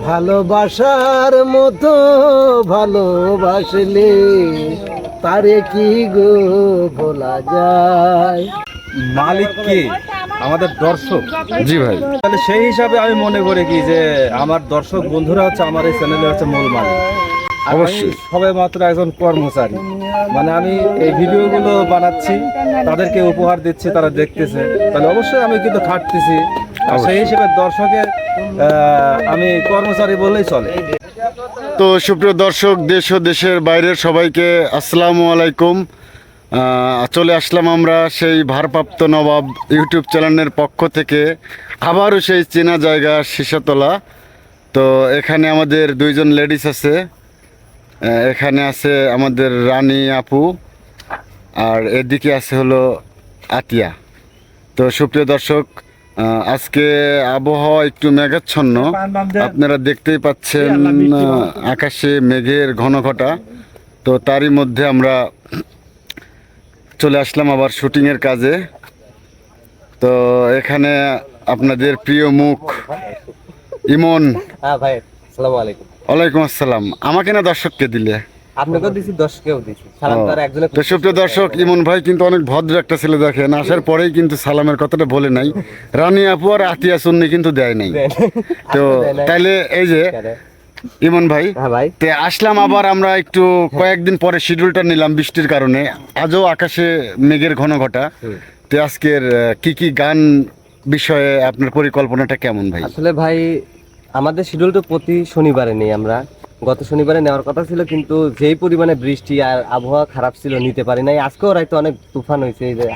ভালোবাসার মতো ভালোবাসলে তারে কি গো বলা যায়? মালিক কে? আমাদের দর্শক। জি ভাই। তাহলে সেই হিসাবে আমি মনে করি কি যে আমার দর্শক বন্ধুরা হচ্ছে আমার এই চ্যানেলে হচ্ছে মূল মালিক। অবশ্যই। সবে মাত্র একজন কর্মচারী। মানে আমি এই ভিডিওগুলো বানাচ্ছি তাদেরকে উপহার দিচ্ছি তারা দেখতেছে। তাহলে অবশ্যই আমি কিন্তু খাটতেছি। আর সেই হিসেবে দর্শকের আমি কর্মচারী বললেই চলে। তো সুপ্রিয় দর্শক, দেশ ও দেশের বাইরের সবাইকে আসসালামু আলাইকুম। চলে আসলাম আমরা সেই ভারপ্রাপ্ত নবাব ইউটিউব চ্যানেলের পক্ষ থেকে। আবারও সেই চেনা জায়গা শীষাতলা তো এখানে আমাদের দুইজন লেডিস আছে। এখানে আছে আমাদের রানী আপু। আর এদিকে আছে হলো আতিয়া। তো সুপ্রিয় দর্শক আজকে আবহাওয়া একটু মেঘাচ্ছন্ন। আপনারা দেখতেই পাচ্ছেন আকাশে মেঘের ঘন ঘটা তো তারই মধ্যে আমরা চলে আসলাম আবার শুটিংয়ের কাজে। তো এখানে আপনাদের প্রিয় মুখ ইমন। হ্যাঁ আলাইকুম। ওয়ালাইকুম আসসালাম। আমাকে না দর্শককে দিলে? আপনাকেও দিছি দর্শকেও দিছি। সালাম তো আর একজনে তো সুপ্রিয় দর্শক ইমন ভাই কিন্তু অনেক ভদ্র একটা ছেলে দেখেন। আসার পরেই কিন্তু সালামের কথাটা বলে নাই। রানী আপু আর আতিয়া কিন্তু দেয় নাই। তো তাইলে এই যে ইমন ভাই হ্যাঁ তে আসলাম আবার আমরা একটু কয়েকদিন পরে শিডিউলটা নিলাম বৃষ্টির কারণে। আজও আকাশে মেঘের ঘন ঘটা তে আজকের কি কি গান বিষয়ে আপনার পরিকল্পনাটা কেমন ভাই? আসলে ভাই আমাদের শিডিউল তো প্রতি শনিবারে নেই আমরা। গত শনিবারে নেওয়ার কথা ছিল কিন্তু যেই পরিমাণে বৃষ্টি আর আবহাওয়া খারাপ ছিল নিতে পারি নাই। আজকেও রাইতে অনেক তুফান হয়েছে এই যে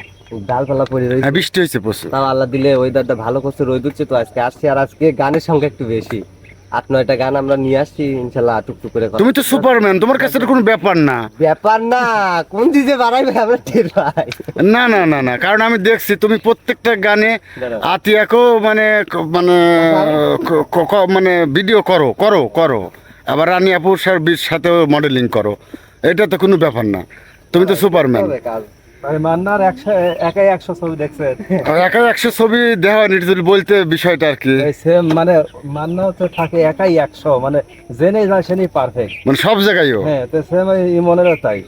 ডালপালা পড়ে রয়েছে। হ্যাঁ বৃষ্টি হয়েছে প্রচুর। তাও আল্লাহ দিলে ওয়েদারটা ভালো করছে রোদ হচ্ছে তো আজকে আসছি। আর আজকে গানের সংখ্যা একটু বেশি। আট নয়টা গান আমরা নিয়ে আসছি ইনশাল্লাহ টুকটুক করে তুমি তো সুপারম্যান তোমার কাছে কোনো ব্যাপার না। ব্যাপার না কোন দিকে বাড়াইবে আমরা টের পাই। না না না না কারণ আমি দেখছি তুমি প্রত্যেকটা গানে আতিয়াকেও মানে মানে মানে ভিডিও করো করো করো। আবার রানী আপুর সার- সাথেও মডেলিং করো। এটা তো কোনো ব্যাপার না। তুমি তো সুপারম্যান মান্নার একশো একাই একশো ছবি দেখছেন একা একশো ছবি দেওয়া বলতে বিষয়টা আর কি। সেম মানে মান্না হচ্ছে থাকে একাই একশো মানে জেনে যায় সেনি পারফেক্ট মানে সব জায়গায়ও হ্যাঁ তো সেম ইমনেরও তাই।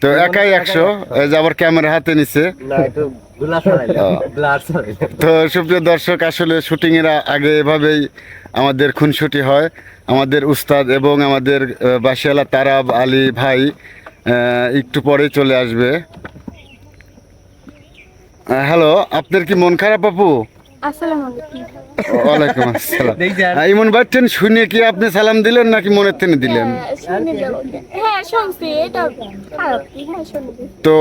তো একাই একশো যে আবার ক্যামেরা হাতে নিছে। না তো সুপ্রিয় দর্শক আসলে শুটিং এর আগে এভাবেই আমাদের খুনসুটি হয়। আমাদের উস্তাদ এবং আমাদের বাসিয়ালা তারাব আলী ভাই একটু পরে চলে আসবে। হ্যালো আপনার কি মন খারাপ আপু? আলাইকুম ওয়ালাইকুম আসসালাম। শুনে কি আপনি সালাম দিলেন নাকি দিলেন? হ্যাঁ। হ্যাঁ হ্যাঁ তো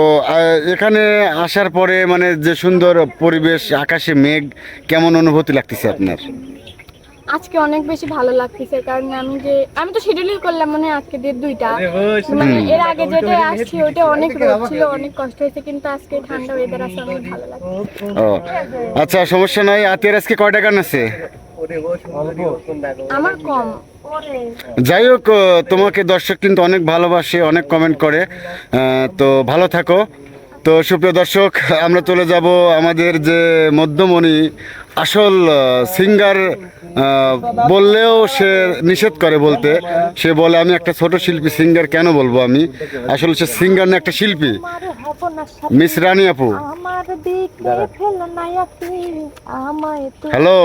এখানে আসার পরে মানে যে সুন্দর পরিবেশ আকাশে মেঘ কেমন অনুভূতি লাগতেছে আপনার? আজকে অনেক বেশি ভালো লাগতেছে কারণ আমি যে আমি তো শিডিউল করলাম মনে হয় আজকে দিয়ে দুইটা। মানে এর আগে যেটা আসছি ওইটা অনেক রোদ ছিল অনেক কষ্ট হয়েছে কিন্তু আজকে ঠান্ডা ওয়েদার আছে অনেক ভালো লাগছে। ও আচ্ছা সমস্যা নাই। আতিয়ার আজকে কয়টা গান আছে আমার কম। যাই হোক তোমাকে দর্শক কিন্তু অনেক ভালোবাসে অনেক কমেন্ট করে। তো ভালো থাকো। তো সুপ্রিয় দর্শক আমরা চলে যাব আমাদের যে মধ্যমণি আসল সিঙ্গার বললেও সে নিষেধ করে বলতে। সে বলে আমি একটা ছোট শিল্পী সিঙ্গার কেন বলব আমি? আসলে সে সিঙ্গার না একটা শিল্পী। মিস রানী আপু। হ্যালো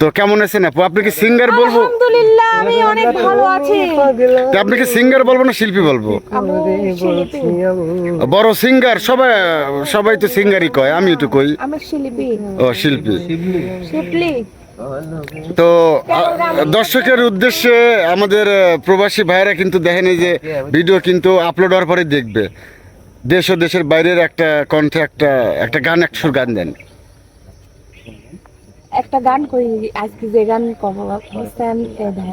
তো কেমন আছেন আপু? আপনি কি সিঙ্গার বলব? আলহামদুলিল্লাহ আমি অনেক ভালো আছি। আপনি কি সিঙ্গার বলব না শিল্পী বলব? বড় সিঙ্গার সবাই সবাই তো সিঙ্গারই কয় আমি তো কই। আমি শিল্পী। ও শিল্পী। তো দর্শকের উদ্দেশ্যে আমাদের প্রবাসী ভাইরা কিন্তু দেখেন এই যে ভিডিও কিন্তু আপলোড হওয়ার পরে দেখবে। দেশ ও দেশের বাইরের একটা কণ্ঠে একটা একটা গান একশোর গান দেন। একটা গান করি আজকে যে গান কব বুঝছেন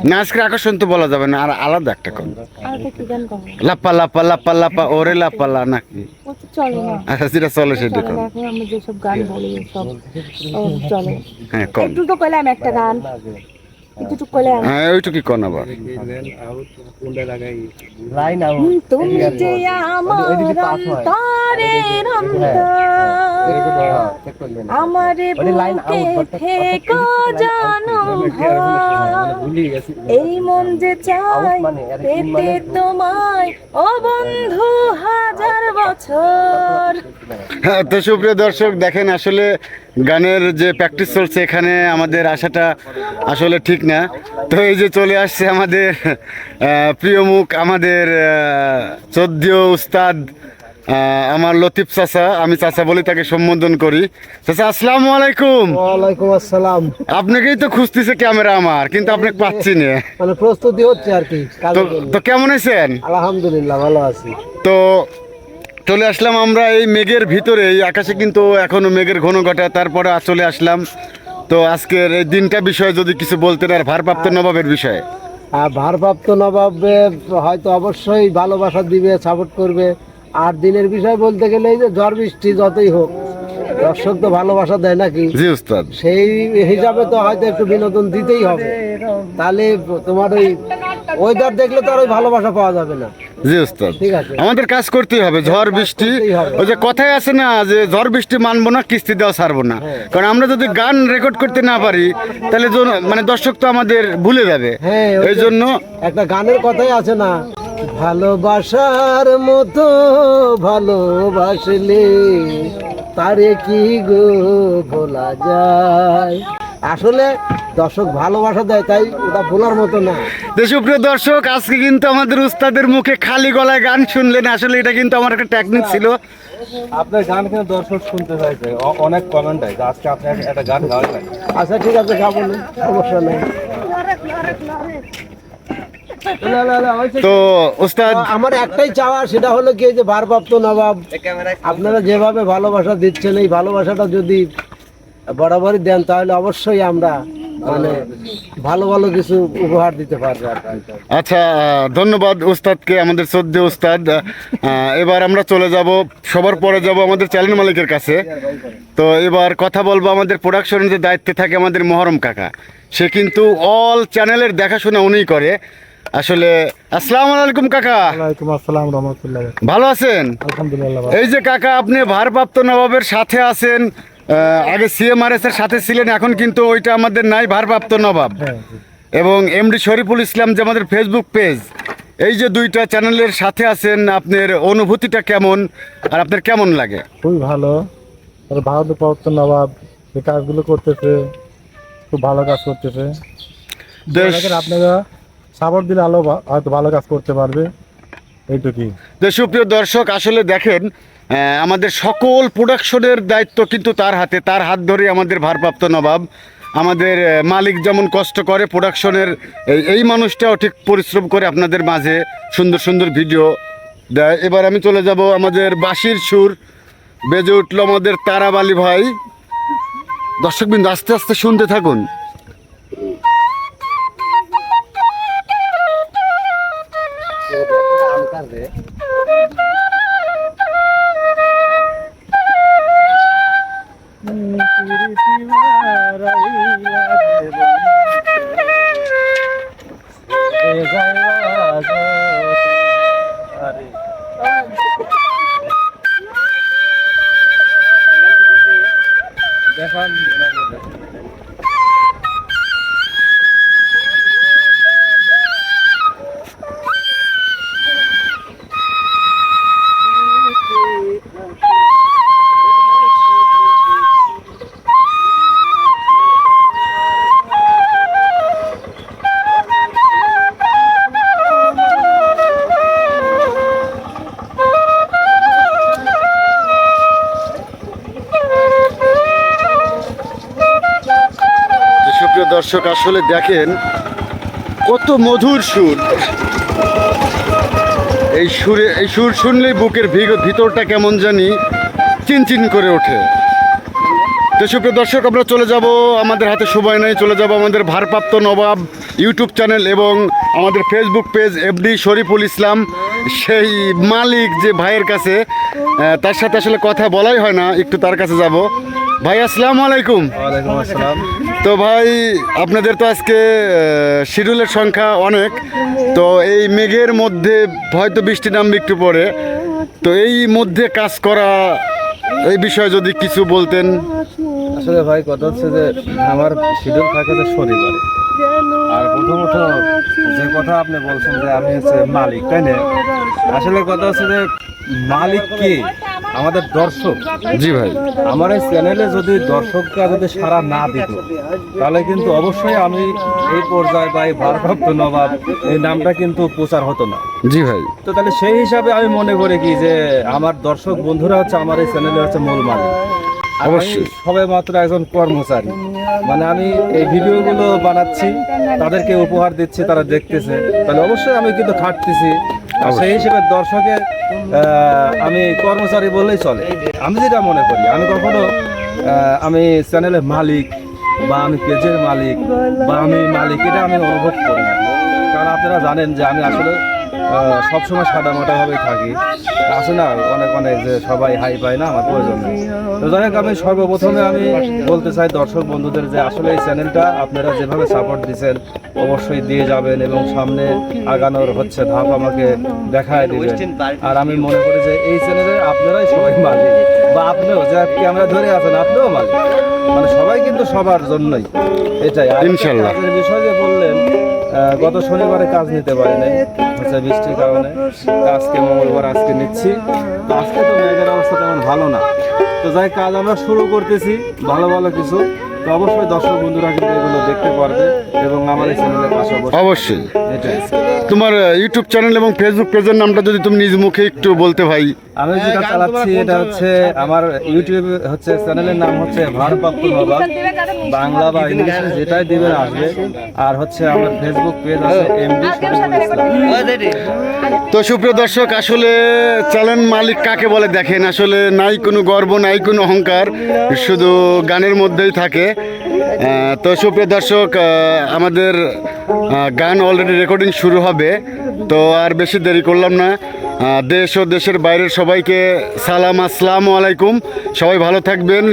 না আজকে আকর্ষণ তো বলা যাবে না আর আলাদা একটা কোন লাপা লাপা লাপা লাপা ওরে লাপা লা নাকি আচ্ছা যেটা চলে সেটা কোন না এখন আমি যেসব গান বলি সব চলে। হ্যাঁ একটু তো কইলাম একটা গান। হ্যাঁ ওইটুকু কন আবার তুমি যে আমার হয়। বুকে থেকো জানো এই মন যে চাই মানে পেতে মানে তোমায় ও বন্ধু হাজার বছর হ্যাঁ তো সুপ্রিয় দর্শক দেখেন আসলে গানের যে প্র্যাকটিস চলছে এখানে আমাদের আসাটা আসলে ঠিক না। তো এই যে চলে আসছে আমাদের প্রিয় মুখ আমাদের চোদ্দীয় উস্তাদ আমার লতিফ চাচা। আমি চাচা বলি তাকে সম্বোধন করি। চাচা আসসালামু আলাইকুম। ওয়ালাইকুম আসসালাম। আপনাকেই তো খুঁজতেছে ক্যামেরা আমার কিন্তু আপনাকে পাচ্ছি না। মানে প্রস্তুতি হচ্ছে আর কি তো তো কেমন আছেন? আলহামদুলিল্লাহ ভালো আছি। তো চলে আসলাম আমরা এই মেঘের ভিতরে এই আকাশে কিন্তু এখনও মেঘের ঘন ঘটা। তারপরে চলে আসলাম। তো আজকের এই দিনটা বিষয়ে যদি কিছু বলতেন আর ভারপ্রাপ্ত নবাবের বিষয়ে। আর ভারপ্রাপ্ত নবাবের হয়তো অবশ্যই ভালোবাসা দিবে সাপোর্ট করবে। আর দিনের বিষয় বলতে গেলে এই যে ঝড় বৃষ্টি যতই হোক দর্শক তো ভালোবাসা দেয় নাকি? জি উস্তাদ। সেই হিসাবে তো হয়তো একটু বিনোদন দিতেই হবে। তাহলে তোমার ওই ওয়েদার দেখলে তো আর ওই ভালোবাসা পাওয়া যাবে না। জি আছে। আমাদের কাজ করতেই হবে ঝড় বৃষ্টি। ওই যে কথাই আছে না যে ঝড় বৃষ্টি মানবো না কিস্তি দেওয়া ছাড়বো না। কারণ আমরা যদি গান রেকর্ড করতে না পারি তাহলে মানে দর্শক তো আমাদের ভুলে যাবে। হ্যাঁ, এই জন্য একটা গানের কথাই আছে না ভালোবাসার মতো ভালোবাসলে তারে কি গো ভোলা যায়? আসলে দর্শক ভালোবাসা দেয় তাই ওটা ভোলার মতো না। দেশপ্রিয় দর্শক আজকে কিন্তু আমাদের উস্তাদের মুখে খালি গলায় গান শুনলেন। আসলে এটা কিন্তু আমার একটা টেকনিক ছিল। আপনার গান কিন্তু দর্শক শুনতে চাইছে। অনেক কমেন্ট আছে আজকে আপনি একটা গান গাওয়াই লাগে। আচ্ছা ঠিক আছে গাবো না। সমস্যা নেই। তো উস্তাদ আমার একটাই চাওয়া সেটা হলো কি যে ভারপ্রাপ্ত নবাব আপনারা যেভাবে ভালোবাসা দিচ্ছেন এই ভালোবাসাটা যদি বরাবরই দেন তাহলে অবশ্যই আমরা মানে ভালো ভালো কিছু উপহার দিতে পারব আচ্ছা ধন্যবাদ উস্তাদকে আমাদের সদ্য উস্তাদ। এবার আমরা চলে যাব সবার পরে যাব আমাদের চ্যানেল মালিকের কাছে। তো এবার কথা বলব আমাদের প্রোডাকশনের যে দায়িত্বে থাকে আমাদের মহরম কাকা। সে কিন্তু অল চ্যানেলের দেখাশোনা উনিই করে। আসলে আসসালামু আলাইকুম কাকা। ওয়ালাইকুম আসসালাম রহমতুল্লাহ। ভালো আছেন? আলহামদুলিল্লাহ এই যে কাকা আপনি ভারপ্রাপ্ত নবাবের সাথে আছেন। আগে সিএমআরএস এর সাথে ছিলেন এখন কিন্তু ওইটা আমাদের নাই ভারপ্রাপ্ত নবাব। এবং এমডি শরীফুল ইসলাম যে আমাদের ফেসবুক পেজ এই যে দুইটা চ্যানেলের সাথে আছেন আপনার অনুভূতিটা কেমন আর আপনার কেমন লাগে? খুবই ভালো। আর ভারত প্রবর্তন নবাব যে কাজগুলো করতেছে খুব ভালো কাজ করতেছে। আপনারা সাপোর্ট দিলে আলো হয়তো ভালো কাজ করতে পারবে। এইটুকুই। তো সুপ্রিয় দর্শক আসলে দেখেন আমাদের সকল প্রোডাকশনের দায়িত্ব কিন্তু তার হাতে। তার হাত ধরে আমাদের ভারপ্রাপ্ত নবাব, আমাদের মালিক যেমন কষ্ট করে প্রোডাকশনের এই- মানুষটাও ঠিক পরিশ্রম করে আপনাদের মাঝে সুন্দর সুন্দর ভিডিও দেয়। এবার আমি চলে যাব আমাদের বাঁশির সুর। বেজে উঠল আমাদের তারাবালি ভাই। দর্শকবৃন্দ, আস্তে আস্তে শুনতে থাকুন। তো দর্শক আসলে দেখেন কত মধুর সুর। এই সুরে, এই সুর শুনলেই বুকের ভিতরটা কেমন জানি চিনচিন করে ওঠে। তো সুপ্রিয় দর্শক, আমরা চলে যাব আমাদের হাতে সময় নেই, চলে যাব আমাদের ভারপ্রাপ্ত নবাব ইউটিউব চ্যানেল এবং আমাদের Facebook page FD Shariful Islam. সেই মালিক যে ভাইয়ের কাছে তার সাথে আসলে কথা বলাই হয় না, একটু তার কাছে যাব। ভাই, আসসালামু আলাইকুম। তো ভাই, আপনাদের তো আজকে শিডিউলের সংখ্যা অনেক। তো এই মেঘের মধ্যে হয়তো বৃষ্টি নামবে একটু পরে। তো এই মধ্যে কাজ করা, এই বিষয়ে যদি কিছু বলতেন। আসলে ভাই, কথা হচ্ছে যে আমার শিডিউল থাকে যে শনিবারে। আর প্রথমত যে কথা আপনি বলছেন যে আমি হচ্ছে মালিক, তাই না? আসলে কথা হচ্ছে যে মালিক কে? আমাদের দর্শক। জি ভাই। আমার এই চ্যানেলে যদি দর্শকরা যদি সারা না দিত তাহলে কিন্তু অবশ্যই আমি এই পর্যায়ে বা এই ভারপ্রাপ্ত নবাব এই নামটা কিন্তু প্রচার হতো না। জি ভাই। তো তাহলে সেই হিসাবে আমি মনে করি কি যে আমার দর্শক বন্ধুরা হচ্ছে আমার এই চ্যানেলে হচ্ছে মূল মালিক। অবশ্যই। সবে মাত্র একজন কর্মচারী। মানে আমি এই ভিডিওগুলো বানাচ্ছি তাদেরকে উপহার দিচ্ছি তারা দেখতেছে। তাহলে অবশ্যই আমি কিন্তু খাটতেছি। আর সেই হিসেবে দর্শকের আমি কর্মচারী বললেই চলে। আমি যেটা মনে করি, আমি কখনো আমি চ্যানেলের মালিক বা আমি পেজের মালিক বা আমি মালিক, এটা আমি অনুভব করি না। কারণ আপনারা জানেন যে আমি আসলে সবসময় সাদা মোটাভাবেই থাকি। আছে না, অনেক অনেক যে সবাই হাই পায় না, আমার প্রয়োজন তো যাই হোক, আমি সর্বপ্রথমে আমি বলতে চাই দর্শক বন্ধুদের যে আসলে এই চ্যানেলটা আপনারা যেভাবে সাপোর্ট দিচ্ছেন, অবশ্যই দিয়ে যাবেন এবং সামনে আগানোর হচ্ছে ধাপ আমাকে দেখায় দিবেন। আর আমি মনে করি যে এই চ্যানেলে আপনারাই সবাই মালিক। বা আপনিও যে ক্যামেরা ধরে আছেন আপনিও মালিক মানে সবাই কিন্তু সবার জন্যই। এটাই। ইনশাল্লাহ। বিষয় যে বললেন গত শনিবারে কাজ নিতে পারি নাই হচ্ছে বৃষ্টির কারণে। আজকে মঙ্গলবার আজকে নিচ্ছি। আজকে তো মেয়েদের অবস্থা তেমন ভালো না। তো যাই কাজ আমরা শুরু করতেছি ভালো ভালো কিছু। তো অবশ্যই দর্শক বন্ধুরা কিন্তু এগুলো দেখতে পারবে এবং আমার এই চ্যানেলের পাশে অবশ্যই এটাই। তোমার ইউটিউব চ্যানেল এবং ফেসবুক পেজের নামটা যদি তুমি নিজ মুখে একটু বলতে ভাই। আমি যেটা চালাচ্ছি এটা হচ্ছে আমার ইউটিউব হচ্ছে চ্যানেলের নাম হচ্ছে ভারপ্রাপ্ত নবাব বাংলা বা ইংলিশে যেটাই দিবেন আসবে। আর হচ্ছে আমার ফেসবুক পেজ আছে এমডি তো সুপ্রিয় দর্শক আসলে চ্যানেল মালিক কাকে বলে দেখেন? আসলে নাই কোনো গর্ব নাই কোনো অহংকার শুধু গানের মধ্যেই থাকে। তো সুপ্রিয় দর্শক আমাদের গান অলরেডি রেকর্ডিং শুরু হবে, তো আর বেশি দেরি করলাম না। দেশ ও দেশের বাইরের সবাইকে সালাম, আসসালামু আলাইকুম। সবাই ভালো থাকবেন,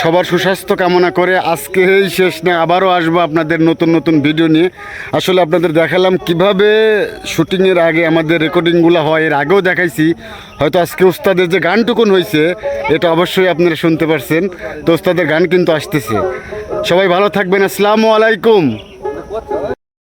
সবার সুস্বাস্থ্য কামনা করে আজকে এই শেষ না, আবারও আসব আপনাদের নতুন নতুন ভিডিও নিয়ে। আসলে আপনাদের দেখালাম কীভাবে শুটিংয়ের আগে আমাদের রেকর্ডিংগুলো হয়, এর আগেও দেখাইছি। হয়তো আজকে উস্তাদের যে গানটুকুন হয়েছে এটা অবশ্যই আপনারা শুনতে পারছেন। তো উস্তাদের গান কিন্তু আসতেছে। সবাই ভালো থাকবেন, আসসালামু আলাইকুম।